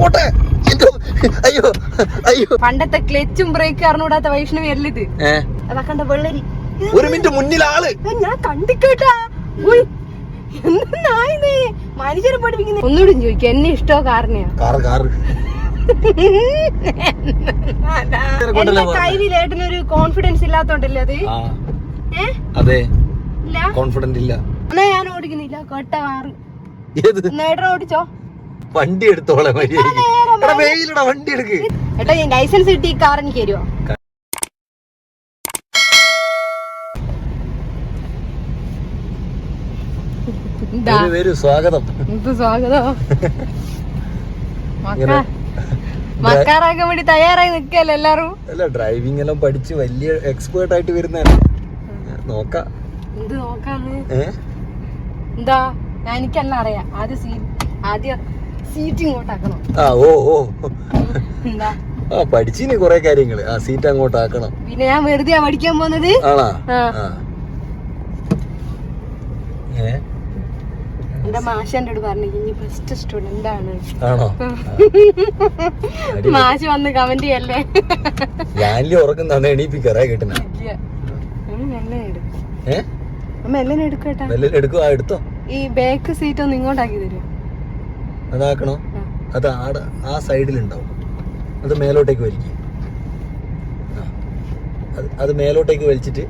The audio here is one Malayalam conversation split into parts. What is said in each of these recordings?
പോട്ടെ. അയ്യോ അയ്യോ. പണ്ടത്തെ ക്ലച്ചും ബ്രേക്കും അറിഞ്ഞൂടാത്ത വൈഷ്ണവി അല്ലിത് അതാ കണ്ട വെള്ളരി. ഒരു മിനിറ്റ് മുന്നിൽ ആൾ. ഞാൻ കണ്ടിക്കോട്ടാ. മനുഷ്യരെ പഠിപ്പിക്കുന്ന ഒന്നുകൂടി ചോദിക്കും എന്നെ ഇഷ്ടോ കാറിനെയാ? Car car. കയ്യിൽ ഏട്ടനൊരു കോൺഫിഡൻസ് ഇല്ലാത്തോണ്ടല്ലേ അത്? അതെ. കോൺഫിഡന്റ് ഇല്ല. ഞാൻ ഓടിക്കുന്നില്ല. കൊട്ട എന്നാ ഓടിച്ചോ വണ്ടി എടുത്തോളെ മര്യാദയ്ക്ക് എടാ വെയിലടാ വണ്ടി എടുക്ക്. എടാ ലൈസൻസ് കിട്ടി കാർ എനിക്ക് തരുമോ വരൂ, സ്വാഗതം. സ്വാഗതം? മക്കാറാക്കാൻ വേണ്ടി തയ്യാറായി നിക്കല്ലേ എല്ലാരും അല്ല ഡ്രൈവിംഗ് എല്ലാം പഠിച്ച് വലിയ എക്സ്പേർട്ട് ആയിട്ട് വരുന്നതാണ് നോക്കാം. എന്ത് നോക്കാന്ന്? എന്താ? എനിക്കെല്ലാം അറിയാം. ആദ്യം ആദ്യം സീറ്റ് ഇങ്ങോട്ടാക്കണം. ആ ഓ ഓ. എന്താ? ആ പഠിച്ചിനി കൊറേ കാര്യങ്ങൾ. ആ സീറ്റ് അങ്ങോട്ട് ആക്കണം പിന്നെ ഞാൻ വെറുതെ പഠിക്കാൻ പോന്നത്? ആണോ? എന്റെ മാഷ എന്റെ പറഞ്ഞു ഇനി ഫസ്റ്റ് സ്റ്റുഡന്റ് ആണ്. ആണോ? മാഷ് വന്ന് കമന്റ് ചെയ്യല്ലേ? ഞാനിൽ ഉറക്കുന്നതാണ് എണീപ്പിക്കാറേ കിട്ടുന്ന ഇല്ല. അമ്മ എല്ലാം എടുക്കട്ടാ എടുക്കോ എടുത്തോ. ഈ ബാക്ക് സീറ്റ് ഒന്ന് ഇങ്ങോട്ടാക്കി തരുമോ അതാക്കണോ? അത് ആട് ആ സൈഡിലുണ്ടാവും. അത് മേലോട്ടേക്ക് വലിക്കും. അത് മേലോട്ടേക്ക് വലിച്ചിട്ട്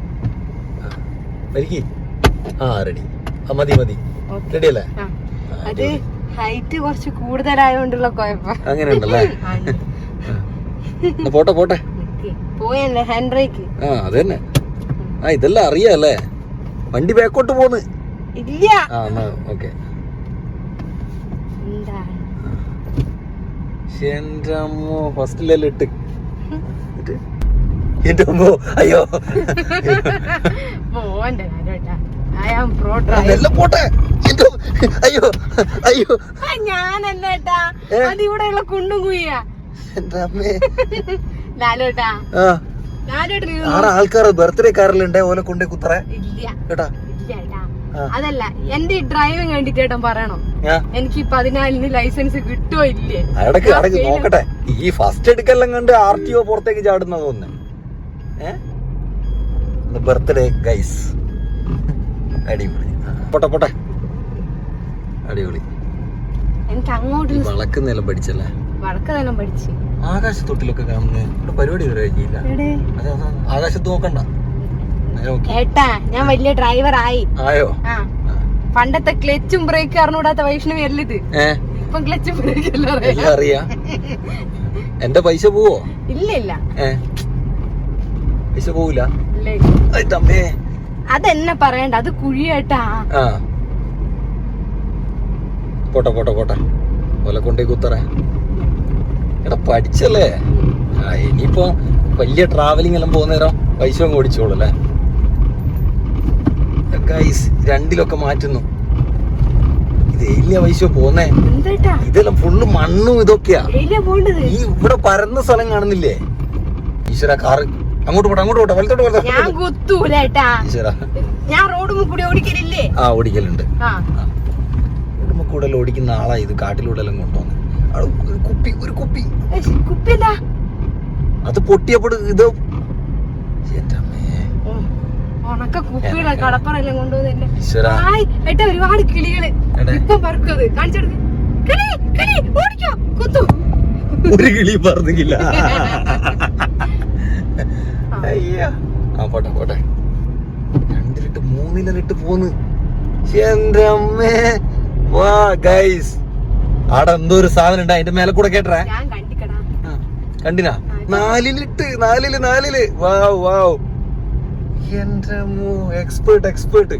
വലിക്കി. ആ റെഡി ആ മതി മതി. റെഡി അല്ലേ? അത് ഹൈറ്റ് കുറച്ച് കൂടുതലായോണ്ടുള്ള കുഴപ്പം. അങ്ങനെ ഉണ്ടല്ലേ പോട്ടെ പോട്ടെ. പോയല്ലേ ഹാൻഡ് ബ്രേക്ക് ആ അത് തന്നെ. ആ ഇതെല്ലാം അറിയാല്ലേ വണ്ടി ബാക്കോട്ട് പോന്ന്. ഇല്ല. ആ ഓക്കെ എന്താ എന്റെ അമ്മോ ഫസ്റ്റിലെല്ലാം ഇട്ട്. എന്റെ അമ്മോ അയ്യോ. എല്ലാം പോട്ടെ. അയ്യോ അയ്യോ. ഞാനല്ല ഏട്ടാ? ഏ? അത് ഇവിടെയുള്ള കുണ്ടും കുയ്യാ എന്റെ അമ്മേ. ലാലോട്ടാ. ആടെ ആൾക്കാർ ബർത്ത്ഡേ കാറിലുണ്ടേ ഓലെ കൊണ്ടേ കുത്തറേ? ഇല്ല. കേട്ടാ. അതല്ല എന്റെ ഡ്രൈവിംഗ് വേണ്ടിട്ട് ഏട്ടൻ പറയണം? എനിക്ക് പതിനാലിന് ലൈസൻസ് കിട്ടോ ഇല്ലേ? അടക്ക് അടക്ക് നോക്കട്ടെ. ഈ ഫസ്റ്റ് എടുക്കെല്ലാം കണ്ട് ആർ ടി ഒ പുറത്തേക്ക് ചാടുന്ന തോന്നുന്നു ബർത്ത്ഡേ ഗൈസ് അടിപൊളി. പൊട്ടെ പോട്ടെ. അടിപൊളി. എനിക്ക് അങ്ങോട്ട് ഈ വളക്കുന്നെല്ലാം പഠിച്ചല്ലേ? വടക്കതെല്ലാം പഠിച്ച്. ആകാശത്തൊട്ടിലൊക്കെ കാണുന്നത് പരിപാടി കഴിഞ്ഞില്ല ആകാശത്ത് നോക്കണ്ട. ഏട്ടാ ഞാൻ വലിയ ഡ്രൈവർ ആയി. ആയോ. പണ്ടത്തെ ക്ലച്ചും ബ്രേക്ക് അറിഞ്ഞൂടാത്ത വൈഷ്ണവി അല്ല ഇത്? ഏ? ഇപ്പൊ ക്ലച്ചും ബ്രേക്ക് എല്ലാം അറിയാം. അറിയാ എന്റെ പൈസ പോവോ? ഇല്ല ഇല്ല. പൈസ പോവില്ല അതെന്നെ പറയണ്ട അത് കുഴിയേട്ടാ. പോട്ടെ പോട്ടെ പോട്ടെ. ഓലെ കൊണ്ടേ കുത്തറ. എടാ പഠിച്ചല്ലേ? ഇനിയിപ്പോ വലിയ ട്രാവലിംഗ് എല്ലാം പോകുന്നേരം പൈസ അങ്ങ് ഓടിച്ചോളൂ അല്ലേ? ഗൈസ് രണ്ടിലൊക്കെ മാറ്റുന്നു. ഇത് എലിയ പൈസ പോന്നേ. ഇതെല്ലാം ഫുള്ള് മണ്ണും ഇതൊക്കെയാ. ഈ ഇവിടെ പരന്ന സ്ഥലം കാണുന്നില്ലേ? ഈശ്വര കാറ്. അങ്ങോട്ട് പോട്ടെ അങ്ങോട്ട് പോട്ടെ വലത്തോട്ട് വലത്തോട്ട് ഞാൻ കുത്തൂലേട്ടാ. ഈശ്വര. ഞാൻ റോഡ് കൂടി ഓടിക്കലില്ലേ? ആ ഓടിക്കലുണ്ട്. കൂടുതൽ ഓടിക്കുന്ന ആളാ ഇത് കാട്ടിലൂടെ എല്ലാം കൊണ്ടുവന്ന്. അവിടെ ഒരു കുപ്പി ഒരു കുപ്പി. കുപ്പി അത് പൊട്ടിയപ്പോൾ ഇത്. ഉം. ഉണക്ക കുപ്പിയുടെ കടപ്പറെല്ലാം കൊണ്ടുവന്നില്ലേ ഏട്ടാ ഒരുപാട് കിളികൾ. ഇപ്പൊ പറക്കത് കാണിച്ചെടുക്ക് കിളി കിളി ഓടിക്കോ. കുത്തു. ഒരു കിളി പറഞ്ഞില്ല. അയ്യ. ആ പോട്ടെ പോട്ടെ. രണ്ടിലിട്ട് മൂന്നിലിട്ട് പോന്ന്. എന്റെ അമ്മേ. വാ ഗൈസ് ആടെ എന്തോ ഒരു സാധനം ഉണ്ട് അതിന്റെ മേലെ കൂടെ കേട്ടേ കണ്ടിനാ? നാലിലിട്ട് നാലിൽ നാലിൽ. Wow wow. എന്റെ expert expert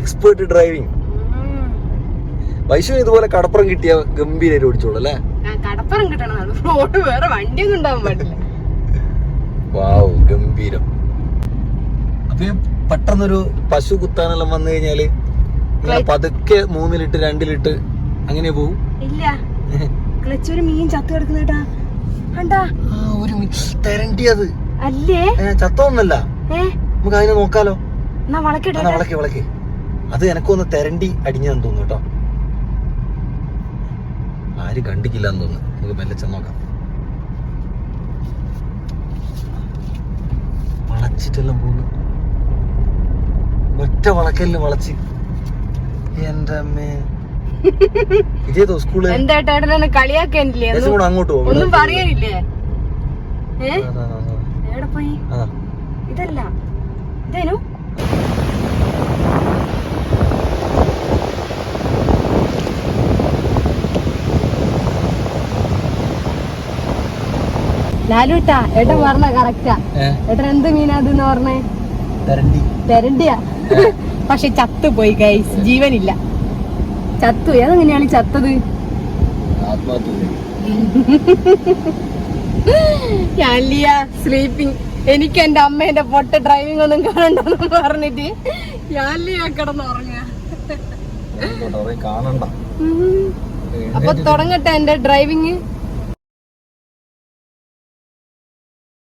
expert driving. Vaishu ഇതുപോലെ കടപ്പുറം കിട്ടിയ ഗംഭീര ഓടിച്ചോളൂ അല്ലേ? കടപ്പുറം കിട്ടണം. റോഡ് വേറെ വണ്ടിയൊന്നും ഉണ്ടാവാൻ പാടില്ല. വാവ് ഗംഭീരം. അപ്പൊ പെട്ടെന്നൊരു പശു കുത്താനെല്ലാം വന്നു കഴിഞ്ഞാൽ ഇങ്ങനെ പതുക്കെ മൂന്നിലിട്ട് രണ്ടിലിട്ട് അങ്ങനെ പോവും? ഇല്ല. ക്ലച്ച് ഒരു മീൻ ചത്തു കിടക്കുന്നേട്ടാ കണ്ടാ? ഒരു തെരണ്ടി അത് അല്ലേ? ചത്തൊന്നല്ല. ഏ? നമുക്ക് അതിനെ നോക്കാലോ വളക്കി വളക്കി അത് എനക്കൊന്ന് തെരണ്ടി അടിഞ്ഞെന്ന് തോന്നുന്നു കേട്ടോ. ആര് കണ്ടിക്കില്ല എന്ന് തോന്നുന്നു. നമുക്ക് മെല്ലെ ചെന്ന് നോക്കാം. വളച്ചിട്ടെല്ലാം പോകുന്നു. ഒറ്റ വളക്കലിന് വളച്ച്. എന്റെ അമ്മേ. ഇതേതോ സ്കൂൾ എന്താ അങ്ങോട്ട് ഒന്നും പറയാനില്ലേ. ഇതല്ല. ഇതേനു ലാലുട്ടാ ഏട്ടൻ പറഞ്ഞ കറക്റ്റാ ഏട്ടൻ എന്ത് മീനാതെന്ന് പറഞ്ഞേ? തരണ്ടി. തെരണ്ടിയാ. പക്ഷെ ചത്തു പോയി ഗൈസ് ജീവനില്ല. ചത്തു ഏതെങ്ങനെയാണ് ചത്തത്? ഞാൻ ലിയ സ്ലീപ്പിംഗ് എനിക്ക് എന്റെ അമ്മേന്റെ പൊട്ട ഡ്രൈവിംഗ് ഒന്നും കാണണ്ടെന്ന് പറഞ്ഞിട്ട് ഞാൻ കിടന്ന് ഉറങ്ങുക. ആയിക്കോട്ടെ, അവരെ കാണണ്ട അപ്പൊ തുടങ്ങട്ടെ എന്റെ ഡ്രൈവിംഗ്